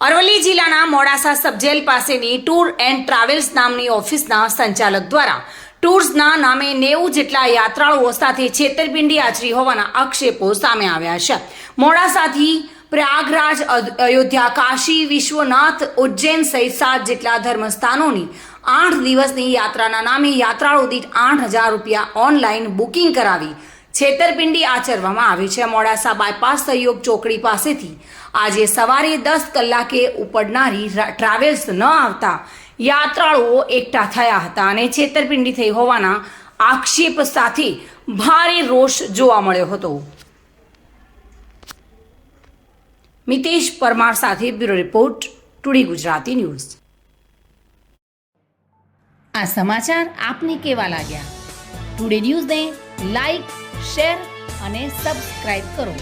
અરવલ્લી જિલ્લાના મોડાસા સબજેલ પાસેની tour and travels નામની ઓફિસના સંચાલક દ્વારા ટૂર્સના નામે નેવું જેટલા યાત્રાળુઓ સાથે છેતરપિંડી આચરી હોવાના આક્ષેપો સામે આવ્યા છે. મોડાસાથી પ્રયાગરાજ અયોધ્યા, કાશી, વિશ્વનાથ, ઉજ્જૈન સહિત સાત જેટલા ધર્મસ્થાનોની આઠ દિવસની યાત્રાના નામે યાત્રાળુ દીઠ આઠ હજાર રૂપિયા ઓનલાઈન બુકિંગ કરાવી છેતરપિંડી આચરવામાં આવી છે. મોડાસા બાયપાસ સહયોગ ચોકડી પાસેથી આજે સવારે દસ કલાકે ઉપડનારી ટ્રાવેલ્સ ન આવતા યાત્રાળુઓ એકઠા થયા હતા અને છેતરપિંડી થઈ હોવાના આક્ષેપ સાથે ભારે રોષ જોવા મળ્યો હતો. મિતેશ પરમાર સાથે bureau report, today Gujarati news. આ સમાચાર આપને કેવા લાગ્યા? ટુડે ન્યૂઝને લાઈક શેર અને સબસ્ક્રાઈબ કરો.